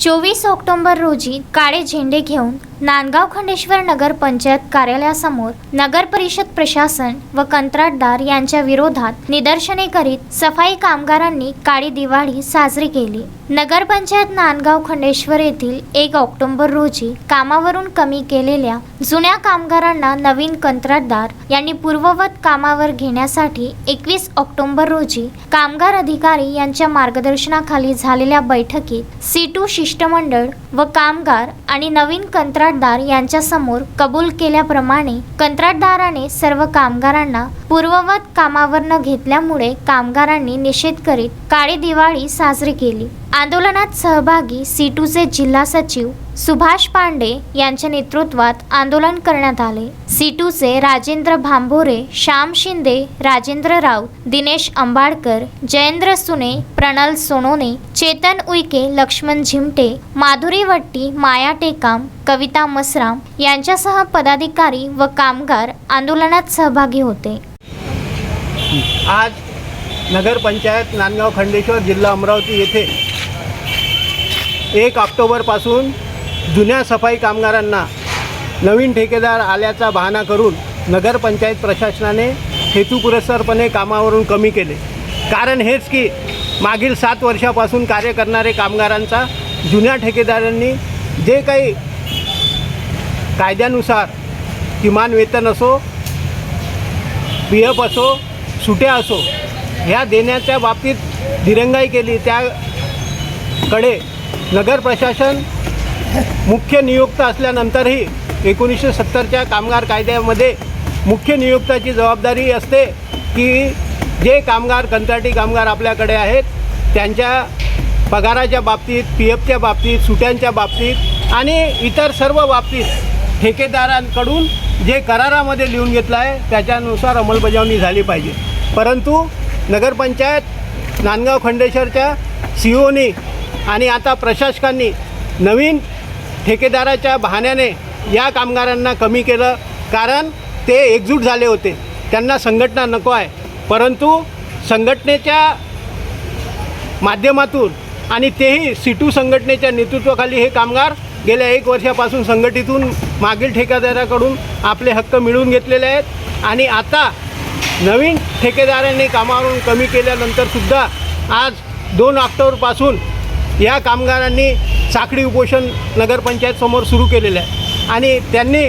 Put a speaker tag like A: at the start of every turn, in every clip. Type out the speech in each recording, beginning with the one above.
A: चोवीस ऑक्टोंबर रोजी काळे झेंडे घेऊन नांदगाव खंडेश्वर नगर पंचायत कार्यालयासमोर नगर परिषद प्रशासन व कंत्राटदार यांच्या विरोधात निदर्शने करीत सफाई कामगारांनी काळी दिवाळी साजरी केली. नगरपंचायत नांदगाव खंडेश्वर येथील एक ऑक्टोबर रोजी कामावरून कमी केलेल्या जुन्या कामगारांना नवीन कंत्राटदार यांनी पूर्ववत कामावर घेण्यासाठी एकवीस ऑक्टोबर रोजी कामगार अधिकारी यांच्या मार्गदर्शनाखाली झालेल्या बैठकीत सी टू शिष्टमंडळ व कामगार आणि नवीन कंत्राटदार यांच्यासमोर कबूल केल्याप्रमाणे कंत्राटदाराने सर्व कामगारांना पूर्ववत कामावर न घेतल्यामुळे कामगारांनी निषेध करीत काळी दिवाळी साजरी केली. आंदोलनात सहभागी सीटूचे जिल्हा सचिव सुभाष पांडे यांच्या नेतृत्वात आंदोलन करण्यात आले. सीटूचे राजेंद्र भांभोरे श्याम शिंदे राजेंद्र राऊत दिनेश अंबाडकर जयेंद्र सुने प्रणल सोनोने चेतन उईके लक्ष्मण झिमटे माधुरी वट्टी माया टेकाम कविता मसराम यांच्यासह पदाधिकारी व कामगार आंदोलनात सहभागी होते.
B: आज नगरपंचायत नांदगाव खंडेश्वर जिल्हा अमरावती येथे एक ऑक्टोबरपासून जुन्या सफाई कामगारांना नवीन ठेकेदार आल्याचा बहाणा करून नगरपंचायत प्रशासनाने हेतुपुरस्सरपणे कामावरून कमी केले. कारण हेच की मागील सात वर्षापासून कार्य करणारे कामगारांचा जुन्या ठेकेदारांनी जे काही कायद्यानुसार किमान वेतन असो पी एफ असो सुट्या असो ह्या देण्याच्या बाबतीत दिरंगाई केली. त्याकडे नगर प्रशासन मुख्य नियुक्त असल्यानंतरही एकोणीसशे सत्तरच्या कामगार कायद्यामध्ये मुख्य नियुक्ताची जबाबदारी असते की जे कामगार कंत्राटी कामगार आपल्याकडे आहेत त्यांच्या पगाराच्या बाबतीत पी एफच्या बाबतीत सुट्यांच्या बाबतीत आणि इतर सर्व बाबतीत ठेकेदारांकडून जे करारामध्ये लिहून घेतलं आहे त्याच्यानुसार अंमलबजावणी झाली पाहिजे. परंतु नगरपंचायत नांदगाव खंडेश्वरच्या सी ओनी आणि आता प्रशासकांनी नवीन ठेकेदाराच्या बहाण्याने या कामगारांना कमी केलं. कारण ते एकजूट झाले होते. त्यांना संघटना नको आहे. परंतु संघटनेच्या माध्यमातून आणि तेही सिटू संघटनेच्या नेतृत्वाखाली हे कामगार गेल्या एक वर्षापासून संघटितून मागील ठेकेदाराकडून आपले हक्क मिळवून घेतलेले आहेत. आणि आता नवीन ठेकेदारांनी कामावरून कमी केल्यानंतरसुद्धा आज दोन ऑक्टोबरपासून या कामगारांनी साखळी उपोषण नगरपंचायतसमोर सुरू केलेलं आहे. आणि त्यांनी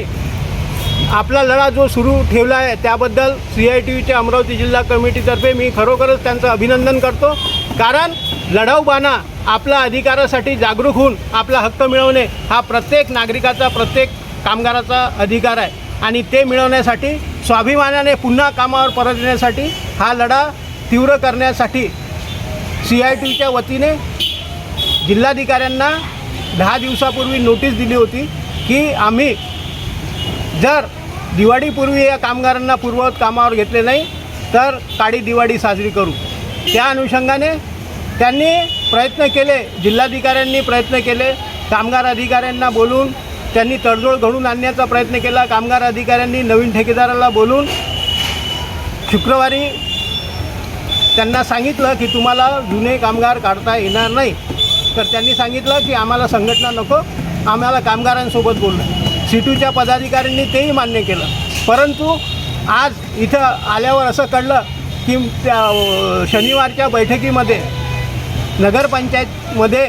B: आपला लढा जो सुरू ठेवला आहे त्याबद्दल सी आय टी व्हीच्या अमरावती जिल्हा कमिटीतर्फे मी खरोखरच त्यांचं अभिनंदन करतो. कारण लढाऊबाना आपल्या अधिकारासाठी जागरूक होऊन आपला हक्क मिळवणे हा प्रत्येक नागरिकाचा प्रत्येक कामगाराचा अधिकार आहे. आणि ते मिळवण्यासाठी स्वाभिमानाने पुन्हा कामावर परत येण्यासाठी हा लढा तीव्र करण्यासाठी सी आय टी वतीने जिल्हाधिकाऱ्यांना दहा दिवसापूर्वी नोटीस दिली होती की आम्ही जर दिवाळीपूर्वी या कामगारांना पूर्ववत कामावर घेतले नाही तर काळी दिवाळी साजरी करू. त्या अनुषंगाने त्यांनी प्रयत्न केले जिल्हाधिकाऱ्यांनी प्रयत्न केले कामगार अधिकाऱ्यांना बोलून त्यांनी तडजोड घडून आणण्याचा प्रयत्न केला कामगार अधिकाऱ्यांनी नवीन ठेकेदाराला बोलून शुक्रवारी त्यांना सांगितलं की तुम्हाला जुने कामगार काढता येणार नाही. तर त्यांनी सांगितलं की आम्हाला संघटना नको आम्हाला कामगारांसोबत बोलणं सिटूच्या पदाधिकाऱ्यांनी तेही मान्य केलं. परंतु आज इथं आल्यावर असं कळलं की त्या शनिवारच्या बैठकीमध्ये नगरपंचायतमध्ये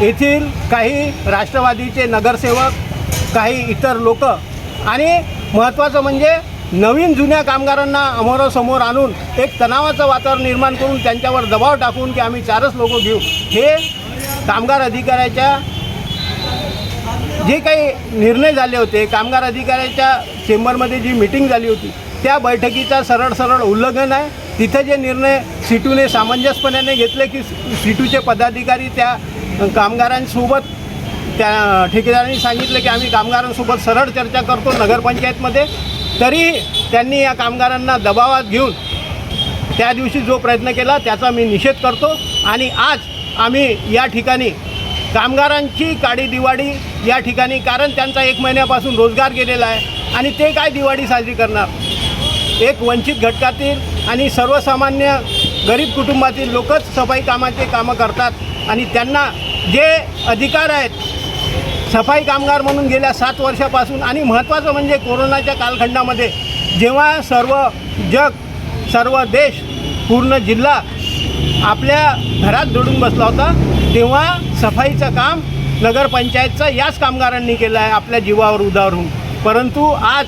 B: येथील काही राष्ट्रवादीचे नगरसेवक काही इतर लोक आणि महत्त्वाचं म्हणजे नवीन जुन्या कामगारांना अमोरासमोर आणून एक तणावाचं वातावरण निर्माण करून त्यांच्यावर दबाव टाकून की आम्ही चारच लोक घेऊ. हे कामगार अधिकाऱ्याच्या जे काही निर्णय झाले होते कामगार अधिकाऱ्याच्या चेंबरमध्ये जी मिटिंग झाली होती त्या बैठकीचा सरळ सरळ उल्लंघन आहे. तिथे जे निर्णय सिटूने सामंजस्यपणाने घेतले की सिटूचे पदाधिकारी त्या कामगारांसोबत त्या ठेकेदारांनी सांगितलं की आम्ही कामगारांसोबत सरळ चर्चा करतो नगरपंचायतमध्ये तरी त्यांनी या कामगारांना दबावात घेऊन त्या दिवशी जो प्रयत्न केला त्याचा मी निषेध करतो. आणि आज आम्ही या ठिकाणी कामगारांची काळी दिवाळी या ठिकाणी कारण त्यांचा एक महिन्यापासून रोजगार गेलेला आहे आणि ते काय दिवाळी साजरी करणार? एक वंचित घटकातील आणि सर्वसामान्य गरीब कुटुंबातील लोकच सफाई कामाचे कामं करतात आणि त्यांना जे अधिकार आहेत सफाई कामगार म्हणून गेल्या सात वर्षापासून आणि महत्त्वाचं म्हणजे कोरोनाच्या कालखंडामध्ये जेव्हा सर्व जग सर्व देश पूर्ण जिल्हा आपल्या घरात दडून बसला होता तेव्हा सफाईचं काम नगरपंचायतचं याच कामगारांनी केलं आहे आपल्या जीवावर उदाहरून परंतु आज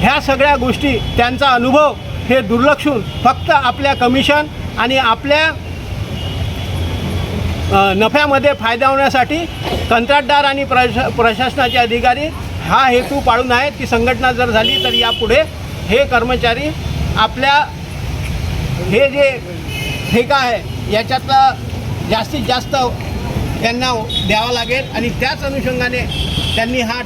B: ह्या सगळ्या गोष्टी त्यांचा अनुभव हे दुर्लक्षून फक्त आपल्या कमिशन आणि आपल्या नफ्यामध्ये फायदा होण्यासाठी कंत्राटदार आणि प्रश प्रशासनाचे अधिकारी हा हेतू पाळून आहेत की संघटना जर झाली तर यापुढे हे कर्मचारी आपल्या हे जे ठेका आहे? याच्यातलं जास्तीत जास्त त्यांना द्यावा लागेल आणि त्याच अनुषंगाने त्यांनी हा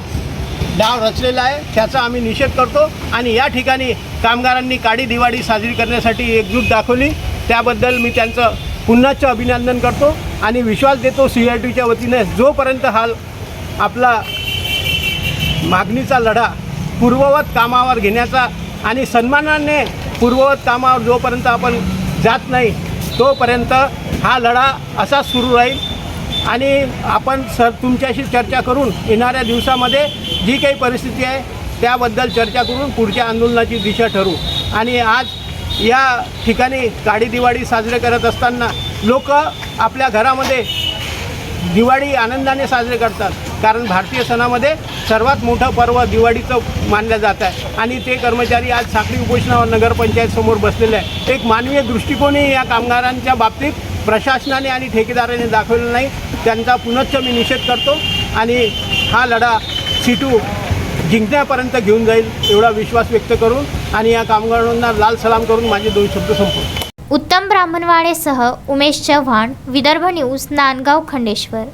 B: डाव रचलेला आहे. त्याचा आम्ही निषेध करतो आणि या ठिकाणी कामगारांनी काळी दिवाळी साजरी करण्यासाठी एकजूट दाखवली. त्याबद्दल मी त्यांचं पुन्हाच अभिनंदन करतो आणि विश्वास देतो सी आय टीच्या वतीने जोपर्यंत हा आपला मागणीचा लढा पूर्ववत कामावर घेण्याचा आणि सन्मानाने पूर्ववत कामावर जोपर्यंत आपण जात नाही तोपर्यंत हा लढा असाच सुरू राहील. आणि आपण सर तुमच्याशी चर्चा करून येणाऱ्या दिवसामध्ये जी काही परिस्थिती आहे त्याबद्दल चर्चा करून पुढच्या आंदोलनाची दिशा ठरवू आणि आज या ठिकाणी काळी दिवाळी साजरे करत असताना लोक आपल्या घरामध्ये दिवाळी आनंदाने साजरे करतात. कारण भारतीय सणामध्ये सर्वात मोठं पर्व दिवाळीचं मानलं जात आहे. आणि ते कर्मचारी आज साखळी उपोषणावर नगरपंचायत समोर बसलेले आहे एक मानवीय दृष्टिकोनही या कामगारांच्या बाबतीत प्रशासनाने आणि ठेकेदाराने दाखवलेला नाही. त्यांचा पुनश्च मी निषेध करतो आणि हा लढा सीटू जिंकण्यापर्यंत घेऊन जाईल एवढा विश्वास व्यक्त करून आणि या कामगारांना लाल सलाम करून माझे दोन शब्द संपवतो.
A: उत्तम ब्राह्मणवाडेसह उमेश चव्हाण विदर्भ न्यूज नांदगाव खंडेश्वर.